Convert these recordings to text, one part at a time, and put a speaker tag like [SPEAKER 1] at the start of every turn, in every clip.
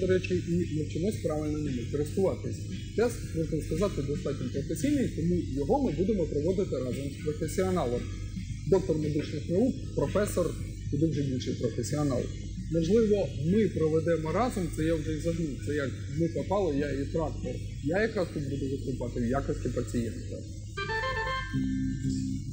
[SPEAKER 1] До речі, і навчимось правильно ними користуватись. Тест, можна сказати, достатньо професійний, тому його ми будемо проводити разом з професіоналом. Доктор медичних наук, професор і дуже інший професіонал. Можливо, ми проведемо разом, це я вже і загнув. Це як ми попали, я і трактор. Я якраз тут буду виступати в якості пацієнта.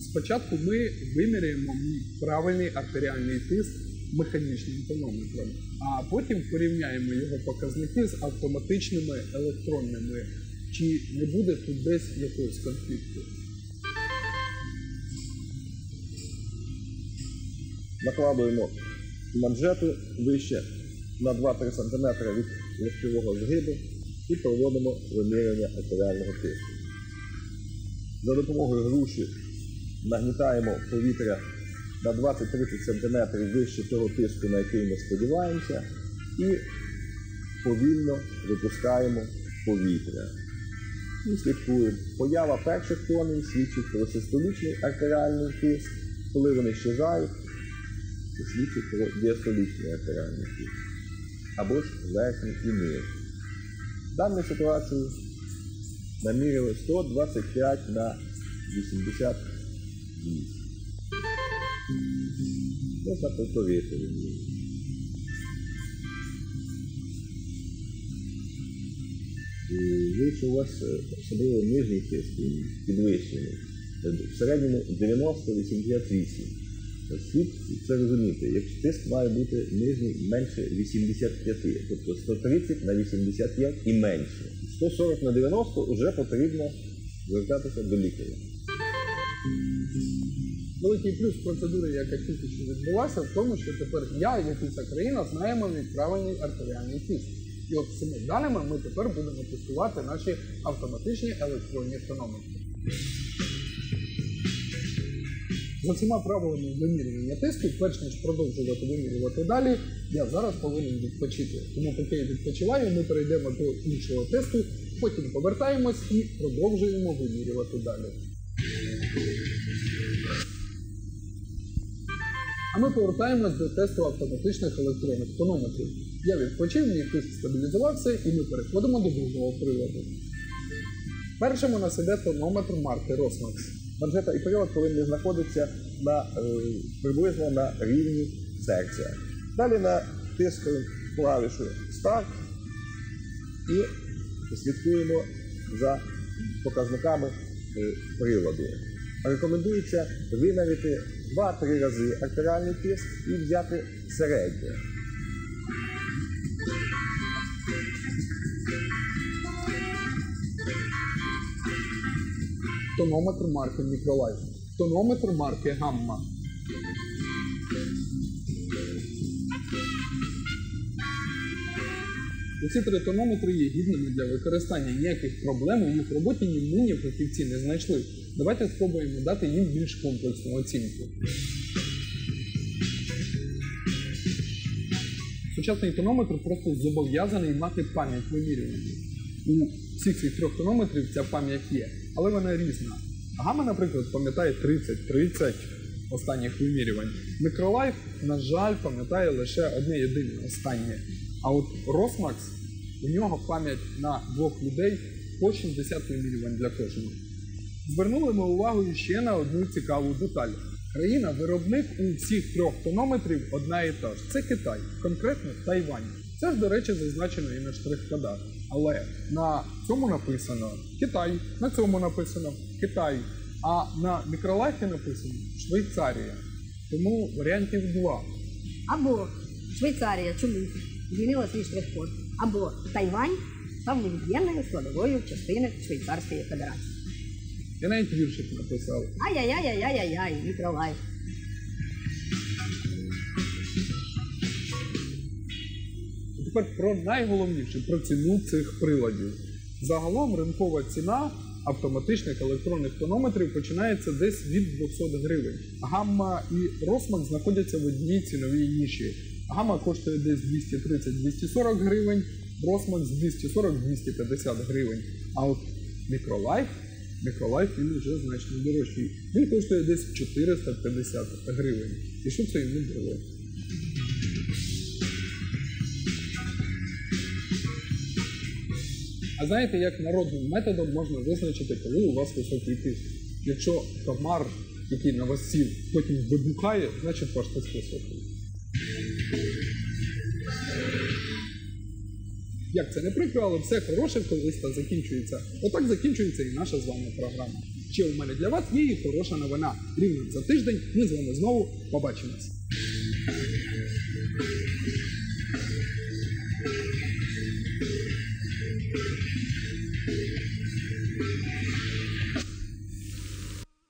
[SPEAKER 1] Спочатку ми виміряємо мій правильний артеріальний тиск механічним тонометром, а потім порівняємо його показники з автоматичними електронними. Чи не буде тут десь якогось конфлікту?
[SPEAKER 2] накладуємо манжету вище на 2-3 см від локтєвого згибу і проводимо вимірювання артеріального тиску. За допомогою груші нагнітаємо повітря на 20-30 см вище того тиску, на який ми сподіваємося, і повільно випускаємо повітря. І слідкуємо. Поява перших тонів свідчить про систолічний артеріальний тиск, коли вони щезають, це свідчить про діастолічний артеріальний тиск. Або ж верхній і нижній. В даній ситуації наміряли 125 на 88. Можна повторити. І Якщо у вас е, особливо нижній тиск, підвищений, е, в середньому 90-88. Слід це розуміти, якщо тиск має бути нижній менше 85, тобто 130 на 85 і менше. 140 на 90 вже потрібно звертатися до лікаря.
[SPEAKER 1] Великий плюс процедури, яка тільки що відбулася, в тому, що тепер я і вся країна знаємо мій правильний артеріальний тиск. І от цими даними ми тепер будемо тестувати наші автоматичні електронні тонометри. За цими правилами вимірювання тиску, перш ніж продовжувати вимірювати далі, я зараз повинен відпочити. Тому поки я відпочиваю, ми перейдемо до іншого тесту, потім повертаємось і продовжуємо вимірювати далі. А ми повертаємось до тесту автоматичних електронних тонометрів. Я відпочив, мій тиск стабілізувався, і ми переходимо до другого приладу. Першим у нас іде тонометр марки Rosmax.
[SPEAKER 2] Манжета і прилад повинні знаходитися на, е, приблизно на рівні серця. Далі натискаємо клавішу Старт і слідкуємо за показниками е, приладу. Рекомендується виміряти 2-3 рази артеріальний тиск і взяти середнє.
[SPEAKER 1] Тонометр марки Мікролайф. Тонометр марки Gamma. Усі три тонометри є гідними для використання. Ніяких проблем у їх роботі ні ми, ні фахівці не знайшли. Давайте спробуємо дати їм більш комплексну оцінку. Сучасний тонометр просто зобов'язаний мати пам'ять вимірювання. У всіх цих трьох тонометрів ця пам'ять є, але вона різна. Гама, наприклад, пам'ятає 30-30 останніх вимірювань. Мікролайф, на жаль, пам'ятає лише одне єдине останнє. А от Rosmax, у нього пам'ять на двох людей по 60 вимірювань для кожного. Звернули ми увагу ще на одну цікаву деталь. Країна-виробник у всіх трьох тонометрів одна і та ж. Це Китай, конкретно Тайвань. Це ж, до речі, зазначено і на штрих-кодах. Але на цьому написано Китай, на цьому написано Китай, а на мікролайфі написано Швейцарія. Тому варіантів два.
[SPEAKER 3] Або Швейцарія, чому змінила свій штрих-код, або Тайвань став невід'ємною складовою частини Швейцарської Федерації.
[SPEAKER 1] Я навіть віршик написав.
[SPEAKER 3] Ай-яй-яй-яй-яй-яй, мікролайф.
[SPEAKER 1] Тепер про найголовніше про ціну цих приладів. Загалом ринкова ціна автоматичних електронних тонометрів починається десь від 200 гривень. Гамма і Росмак знаходяться в одній ціновій ніші. Гамма коштує десь 230-240 гривень, Росмак з 240-250 гривень. А от мікролайф, мікролайф він вже значно дорожчий. Він коштує десь 450 гривень. І що це йому дало? А знаєте, як народним методом можна визначити, коли у вас високий тиск? Якщо комар, який на вас сів, потім вибухає, значить ваш тиск високий. Як це не прикро, але все хороше в колиста закінчується. Отак закінчується і наша з вами програма. Ще у мене для вас є і хороша новина. Рівно за тиждень ми з вами знову побачимось. Thank you.